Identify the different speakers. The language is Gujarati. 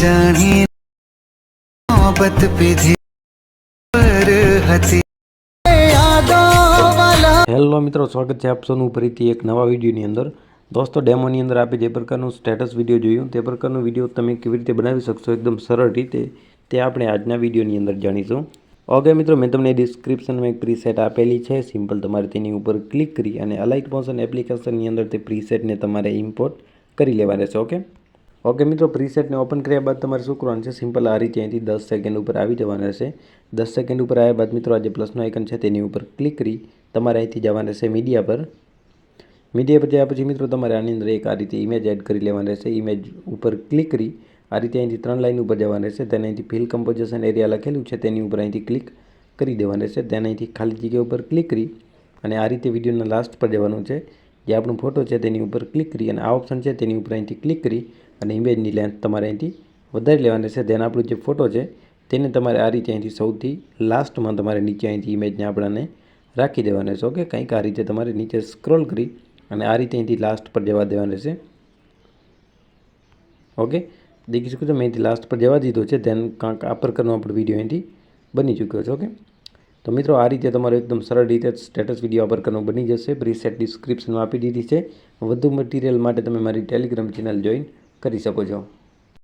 Speaker 1: જાણી મોહબ્બત પીધી પર હતી
Speaker 2: હેલો મિત્રો, સ્વાગત છે આપ સૌનું ફરીથી એક નવા વિડીયોની અંદર. દોસ્તો, ડેમોની અંદર આપણે જે પ્રકારનું સ્ટેટસ વીડિયો જોયું, તે પ્રકારનો વીડિયો તમે કેવી રીતે બનાવી શકશો એકદમ સરળ રીતે, તે આપણે આજના વિડીયોની અંદર જાણીશું. ઓકે, મિત્રો, મેં તમને ડિસ્ક્રિપ્શનમાં એક પ્રીસેટ આપેલી છે. સિમ્પલ તમારે તેની ઉપર ક્લિક કરી અને અલાઇટ મોશન એપ્લિકેશનની અંદર તે પ્રીસેટને તમારે ઇમ્પોર્ટ કરી લેવા રહેશે ઓકે ઓકે મિત્રો પ્રીસેટને ઓપન કર્યા બાદ તમારે શું કરવાનું છે? સિમ્પલ આ રીતે અહીંથી દસ સેકન્ડ ઉપર આવી જવાનું રહેશે દસ સેકન્ડ ઉપર આવ્યા બાદ મિત્રો આ જે પ્લસનો આઇકન છે તેની ઉપર ક્લિક કરી તમારે અહીંથી જવાનું રહેશે મીડિયા પર. મીડિયા પર જયા પછી મિત્રો, તમારે આની અંદર એક આ રીતે ઇમેજ એડ કરી લેવાની રહેશે ઇમેજ ઉપર ક્લિક કરી આ રીતે અહીંથી ત્રણ લાઇન ઉપર જવાનું રહેશે તેને અહીંથી ફિલ કમ્પોઝિશન એરિયા લખેલું છે, તેની ઉપર અહીંથી ક્લિક કરી દેવાનું રહેશે તેને અહીંથી ખાલી જગ્યા ઉપર ક્લિક કરી અને આ રીતે વિડીયોના લાસ્ટ પર જવાનું છે. જે આપણો ફોટો છે તેની ઉપર ક્લિક કરી અને આ ઓપ્શન છે તેની ઉપર અહીંથી ક્લિક કરી અને ઇમેજની લેન્થ તમારે અહીંથી વધારી લેવાની છે. ધ્યાન આપણો જે ફોટો છે, તેને તમારે આ રીતે અહીંથી સૌથી લાસ્ટમાં તમારે નીચે અહીંથી ઇમેજને આપણાને રાખી દેવાના છે. ઓકે કંઈક આ રીતે તમારે નીચે સ્ક્રોલ કરી અને આ રીતે અહીંથી લાસ્ટ પર જવા દેવાનું રહેશે ઓકે દેખી શકો છો, મેં અહીંથી લાસ્ટ પર જવા દીધો છે. ધ્યાન કાંક આ પ્રકારનો આપણો વીડિયો અહીંથી બની ચૂક્યો છે. ઓકે તો મિત્રો, આ રીતે તમારો એકદમ સરળ રીતે સ્ટેટસ વીડિયો આ પ્રકારનો બની જશે. પ્રીસેટ ડિસ્ક્રિપ્શનમાં આપી દીધી છે. વધુ મટીરિયલ માટે તમે મારી ટેલિગ્રામ ચેનલ જોઈન કરી શકો છો.